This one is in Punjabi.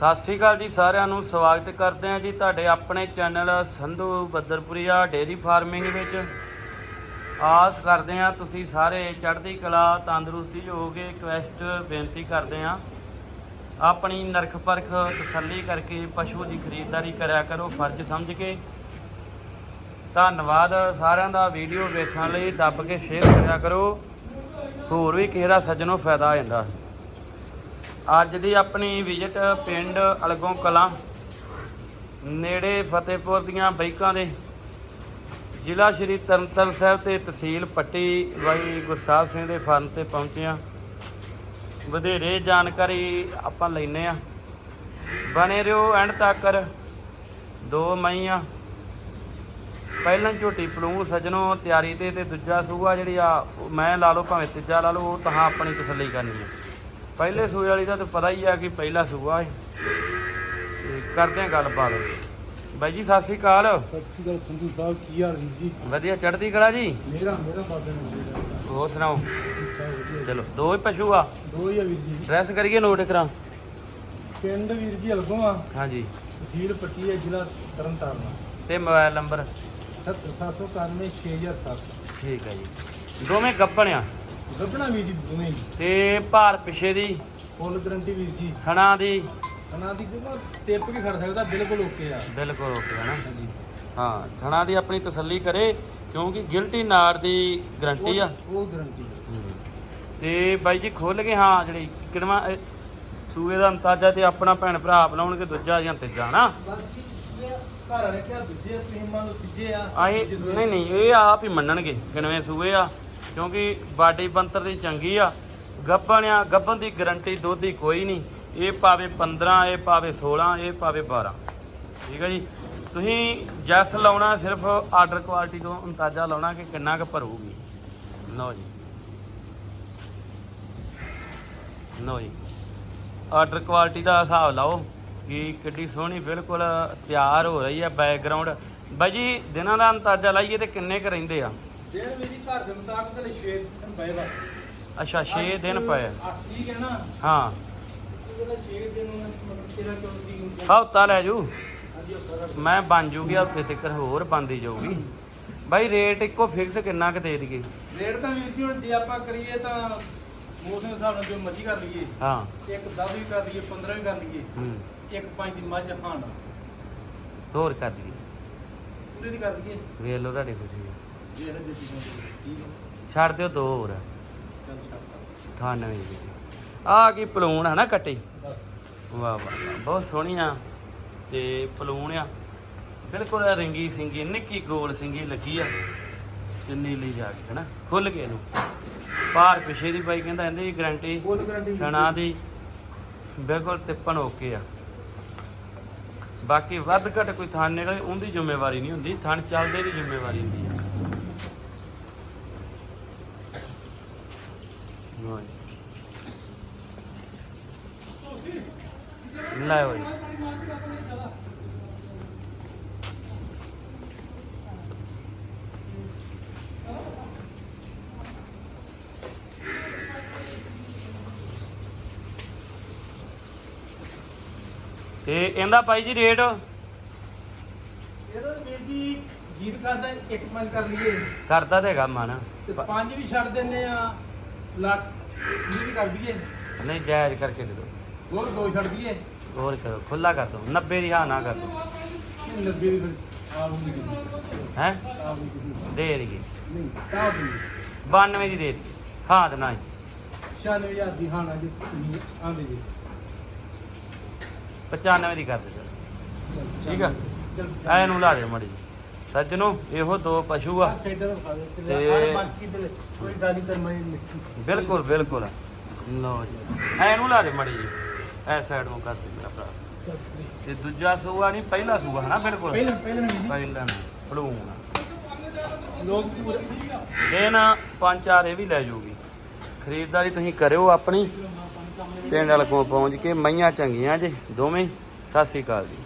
ਸਤਿ ਸ੍ਰੀ ਅਕਾਲ ਜੀ ਸਾਰਿਆਂ ਨੂੰ, ਸਵਾਗਤ ਕਰਦੇ ਹਾਂ ਜੀ ਤੁਹਾਡੇ ਆਪਣੇ channel Sandhu Badarpuria dairy farming ਵਿੱਚ। ਆਸ ਕਰਦੇ ਹਾਂ ਤੁਸੀਂ ਸਾਰੇ ਚੜ੍ਹਦੀ ਕਲਾ, ਤੰਦਰੁਸਤੀ 'ਚ ਹੋਗੇ ਰਿਕਵੈਸਟ ਬੇਨਤੀ ਕਰਦੇ ਹਾਂ। ਆਪਣੀ ਨਰਖ ਪਰਖ ਤਸੱਲੀ ਕਰਕੇ ਪਸ਼ੂ ਦੀ ਖਰੀਦਦਾਰੀ ਕਰਿਆ ਕਰੋ, ਫਰਜ਼ ਸਮਝ ਕੇ। ਧੰਨਵਾਦ ਸਾਰਿਆਂ ਦਾ, ਵੀਡੀਓ ਵੇਖਣ ਲਈ ਦੱਬ ਕੇ ਸ਼ੇਅਰ ਕਰਿਆ ਕਰੋ। ਹੋਰ ਵੀ ਕਿਸੇ ਦਾ ਸੱਜਣੋਂ ਫਾਇਦਾ ਆ ਜਾਂਦਾ। ਅੱਜ ਦੀ ਆਪਣੀ ਵਿਜ਼ਿਟ ਪਿੰਡ ਅਲਗੋਂ ਕਲਾਂ, ਨੇੜੇ ਫਤਿਹਪੁਰ ਦੀਆਂ ਬਾਈਕਾਂ ਦੇ। ਜ਼ਿਲ੍ਹਾ ਸ਼੍ਰੀ ਤਰਨਤਾਰਨ ਸਾਹਿਬ ਤੇ ਤਹਿਸੀਲ ਪੱਟੀ ਬਾਈ ਗੁਰਸਾਹਿਬ ਸਿੰਘ ਦੇ ਫਾਰਮ ਤੇ ਪਹੁੰਚੇ ਆ ਵਧੇਰੇ ਜਾਣਕਾਰੀ ਆਪਾਂ ਲੈਨੇ ਆ ਬਣੇ ਰਿਓ ਐਂਡ ਤੱਕਰ ਦੋ ਮਈਆਂ ਪਹਿਲਾਂ ਝੋਟੀ ਪਲੂਣ ਸਜਣੋ ਤਿਆਰੀ ਤੇ ਤੇ ਦੂਜਾ ਸੂਆ ਜਿਹੜੀ ਆ, ਉਹ ਮੈਂ ਲਾ ਲਓ ਭਾਵੇਂ ਤੀਜਾ ਲਾ ਲਓ, ਉਹ ਤਾਂ ਆਪਣੀ ਤਸੱਲੀ ਕਰਨੀ ਹੈ। ਪਹਿਲੇ ਸੂਏ ਵਾਲੀ ਦਾ ਤਾਂ ਪਤਾ ਹੀ ਆ ਕਿ ਪਹਿਲਾ ਸੂਆ ਹੈ ਤੇ ਕਰਦੇ ਆ ਗੱਲਬਾਤ। ਬਾਈ ਜੀ ਸਤਿ ਸ੍ਰੀ ਅਕਾਲ। ਸਤਿ ਸ਼੍ਰੀ ਅਕਾਲ ਸੰਧੂ ਸਾਹਿਬ ਕੀ ਹਾਲ ਜੀ? ਵਧੀਆ ਚੜ੍ਹਦੀ ਕਲਾ ਜੀ? ਮੇਰਾ ਮੇਰਾ ਬਾਬੇ ਨੂੰ ਮੇਰਾ। ਹੋਰ ਸੁਣਾਓ? ਚਲੋ ਦੋ ਹੀ ਪਸ਼ੂ ਆ। ਦੋ ਹੀ ਆ ਵੀਰ ਜੀ। ਡਰੈਸ ਕਰੀਏ ਨੋਟ ਕਰਾਂ ਪਿੰਡ ਵੀਰ ਜੀ ਅਲਗੋਂ ਆ। ਹਾਂਜੀ। ਤਹਿਸੀਲ ਪੱਟੀ ਹੈ ਜ਼ਿਲ੍ਹਾ ਤਰਨਤਾਰਨ। ਤੇ ਮੋਬਾਈਲ ਨੰਬਰ? 7791 6007 ਠੀਕ ਹੈ ਜੀ। ਦੋਵੇਂ ਗੱਪਣ ਆ। ਗੱਬਣਾ ਵੀਰ ਜੀ ਦੋਵੇਂ ਹੀ। ਤੇ ਭਾਰ ਪਿਛੇ ਦੀ ਫੁੱਲ ਗਰੰਟੀ ਵੀਰ ਜੀ। ਥਣਾ ਦੀ। ਅਨਾਂ ਦੀ ਕੋਈ ਟਿਪ ਕੇ ਖੜ ਸਕਦਾ ਬਿਲਕੁਲ ਓਕੇ ਆ। ਬਿਲਕੁਲ ਓਕੇ ਹੈ ਨਾ। ਹਾਂਜੀ। ਹਾਂ ਥਣਾ ਦੀ ਆਪਣੀ ਤਸੱਲੀ ਕਰੇ ਕਿਉਂਕਿ ਗਿਲਟੀ ਨਾੜ ਦੀ ਗਰੰਟੀ ਆ। ਉਹ- ਉਹ ਗਰੰਟੀ ਤੇ ਬਾਈ ਜੀ ਖੁੱਲ ਗਏ ਹਾਂ ਜਿਹੜੀ ਕਿੜਵਾ ਸੂਏ ਦਾ ਅੰਤਾਜਾ ਤੇ ਆਪਣਾ ਭੈਣ ਭਰਾ ਬੁਲਾਉਣਗੇ ਦੂਜਾ ਜਾਂ ਤੀਜਾ ਨਾ। ਇਹ ਘਰ ਵਾਲੇ ਕਿਹਾ ਦੂਜੇ ਮੰਨ ਲਓ ਤੀਜੇ ਆ। ਆਏ ਨਹੀਂ ਨਹੀਂ ਇਹ ਆਪ ਹੀ ਮੰਨਣਗੇ ਕਿਨਵੇਂ ਸੂਏ ਆ। ਕਿਉਂਕਿ ਬਾਡੀ ਬੰਤਰ ਦੀ ਚੰਗੀ ਆ, ਗੱਭਣ ਆ, ਗੱਭਣ ਦੀ ਗਰੰਟੀ ਦੁੱਧ ਦੀ ਕੋਈ ਨਹੀਂ। ਇਹ ਪਾਵੇ 15 ਇਹ ਪਾਵੇ 16 ਇਹ ਪਾਵੇ 12 ਠੀਕ ਹੈ ਜੀ? ਤੁਸੀਂ ਜੈਸ ਲਾਉਣਾ ਸਿਰਫ ਆਰਡਰ ਕੁਆਲਿਟੀ ਤੋਂ ਅੰਦਾਜ਼ਾ ਲਾਉਣਾ ਕਿ ਕਿੰਨਾ ਕੁ ਭਰੂਗੀ। ਲਓ ਜੀ। ਲਓ ਜੀ। ਆਰਡਰ ਕੁਆਲਿਟੀ ਦਾ ਹਿਸਾਬ ਲਾਓ ਕਿ ਕਿੱਡੀ ਸੋਹਣੀ ਬਿਲਕੁਲ ਤਿਆਰ ਹੋ ਰਹੀ ਹੈ ਬੈਕਗ੍ਰਾਉਂਡ ਬਾਈ ਜੀ, ਦਿਨਾਂ ਦਾ ਅੰਦਾਜ਼ਾ ਲਾਈਏ ਤੇ ਕਿੰਨੇ ਕੁ ਰਹਿੰਦੇ ਆ? ਜਿਹੜਾ ਮੇਰੀ ਘਰ ਦੇ ਮੁਤਾਬਕ ਤੇ 6 ਪਏ ਵਾ। ਅੱਛਾ 6 ਦਿਨ ਪਏ। ਆ। 8 ਠੀਕ ਹੈ ਨਾ? ਹਾਂ। ਜਿਹੜਾ 6 ਦਿਨ ਮਤਲਬ 13 14 ਦੀ ਹਫਤਾ ਲੈ ਜੂ। ਮੈਂ ਬਣ ਜੂਗੀ ਹਫ਼ਤੇ ਤੱਕ ਹੋਰ ਬੰਦੀ ਜਾਊਗੀ। ਬਾਈ ਰੇਟ ਇੱਕੋ ਫਿਕਸ ਕਿੰਨਾ ਕੁ ਦੇ ਦਈਏ? ਰੇਟ ਤਾਂ ਵੀਰ ਜੀ ਹੁਣ ਜੇ ਆਪਾਂ ਕਰੀਏ ਤਾਂ ਮੌਸਮ ਦੇ ਹਿਸਾਬ ਨਾਲ ਜੋ ਮਰਜ਼ੀ ਕਰ ਲਈਏ। ਹਾਂ। ਇੱਕ 10 ਵੀ ਕਰ ਲਈਏ 15 ਵੀ ਕਰ ਲਈਏ। ਹੂੰ। ਇੱਕ 5 ਦੀ ਮੱਝ ਖਾਣ ਹੋਰ ਕਰ ਦਈਏ। ਪੂਰੇ ਦੀ ਕਰ ਲਈਏ ਵੇਖ ਲਓ ਤੁਹਾਡੀ ਖੁਸ਼ੀ। ਹੈ ਛੱਡ ਦਿਓ ਦੋ ਹੋਰ। ਚੱਲ ਛੱਡ 98 ਦੀ ਆ ਕੀ ਪਲੂਣ ਹੈ ਨਾ ਕੱਟੀ? ਵਾਹ ਵਾਹ ਬਹੁਤ ਸੋਹਣੀ ਆ ਤੇ ਪਲੂਣ ਆ। ਬਿਲਕੁਲ ਰਿੰਗੀ ਸਿੰਗੀ ਨਿੱਕੀ ਗੋਲ ਸਿੰਗੀ ਲੱਗੀ ਆ। ਤੇ ਨੀਲੀ ਜਾ ਕੇ ਹਨਾ? ਖੁੱਲ ਕੇ ਇਹਨੂੰ। ਭਾਰ ਪਿਛੇ ਦੀ ਬਾਈ ਕਹਿੰਦਾ ਇਹਦੀ ਗਾਰੰਟੀ ਛਣਾ ਦੀ। ਬਿਲਕੁਲ ਤਿੱਪਣ ਓਕੇ ਆ। ਬਾਕੀ ਵੱਧ ਘੱਟ ਕੋਈ ਥਣ ਨਿਕਲੇ ਉਹਦੀ ਜ਼ਿੰਮੇਵਾਰੀ ਨਹੀਂ ਹੁੰਦੀ। ਥਣ ਚੱਲਦੇ ਦੀ ਜ਼ਿੰਮੇਵਾਰੀ ਹੁੰਦੀ ਆ ਲਓ ਜੀ। ਲੈ ਓਏ। ਤੇ ਇਹਦਾ ਭਾਈ ਜੀ ਰੇਟ? ਇਹਦਾ ਵੀਰ ਜੀ ਜੀਤ ਕਰਦਾ ਇੱਕ ਪੰਜ ਕਰ ਲਈਏ। ਕਰਦਾ ਤੇ ਹੈਗਾ ਮਨ। ਤੇ ਪੰਜ ਵੀ ਛੱਡ ਦਿੰਨੇ ਆ। ਲੱਖ ਕਰ ਦਈਏ। ਨਹੀਂ ਜਾਇਜ਼ ਕਰਕੇ ਦੇ ਦਿਓ। ਹੋਰ ਦੋ ਛੱਡ ਦਈਏ। ਹੋਰ ਕਰੋ ਖੁੱਲਾ ਕਰ ਦਿਓ। 90 ਦੀ ਹਾਂ ਨਾ ਕਰ ਦਿਓ। 90 ਦੀ ਫਿਰ ਆਪ ਹੁੰਦੀ ਕਿੰਨੀ ਹੈ? ਆਪ ਹੁੰਦੀ ਕਿੰਨੀ ਦੇ ਰਹੀ ਨਹੀਂ ਤਾਂ ਹੁੰਦੀ। 92 ਦੀ ਦੇ ਦਿੱਤੀ ਹਾਂ ਤੇ ਨਾ 96000 ਦੀ ਹਾਣਾ ਜੀ ਤੁਸੀਂ ਆਂਦੇ ਜੀ 95 ਦੀ ਕਰ ਦੇ ਚਲੋ। ਚੱਲ, ਠੀਕ ਆ। ਚੱਲ, ਐ ਨੂੰ ਲਾ ਦੇ ਮੜੀ ਸੱਜਣੋ ਇਹੋ ਦੋ ਪਸ਼ੂ ਆ। ਤੋਂ ਦੇ ਕੋਈ ਗੱਲ ਬਿਲਕੁਲ ਬਿਲਕੁਲ। ਲਓ ਜੀ। ਐ ਨੂੰ ਲਾ ਦੇ ਮੜੀ ਜੀ ਐ ਸਾਈਡ ਨੂੰ ਕਰ ਦੇ ਮੇਰਾ ਭਰਾ। ਤੇ ਦੂਜਾ ਸੂਆ ਨਹੀਂ ਪਹਿਲਾ ਸੂਆ ਹਨਾ ਬਿਲਕੁਲ ਪਹਿਲਾਂ ਪਹਿਲਾਂ ਪਹਿਲਾ ਫਲੂਣ ਜੀ ਲੋਕ ਪੂਰੇ ਇਹ ਨਾ ਪੰਜ ਚਾਰ ਇਹ ਵੀ ਲੈ ਜਾਊਗੀ ਖਰੀਦਦਾਰੀ ਤੁਸੀਂ ਕਰਿਓ ਆਪਣੀ। ਪਿੰਡ ਵਾਲ ਕੋਲ ਪਹੁੰਚ ਕੇ ਮਈਆਂ ਚੰਗੀਆਂ ਜੇ ਦੋਵੇਂ। ਸਤਿ ਸ੍ਰੀ ਅਕਾਲ ਜੀ।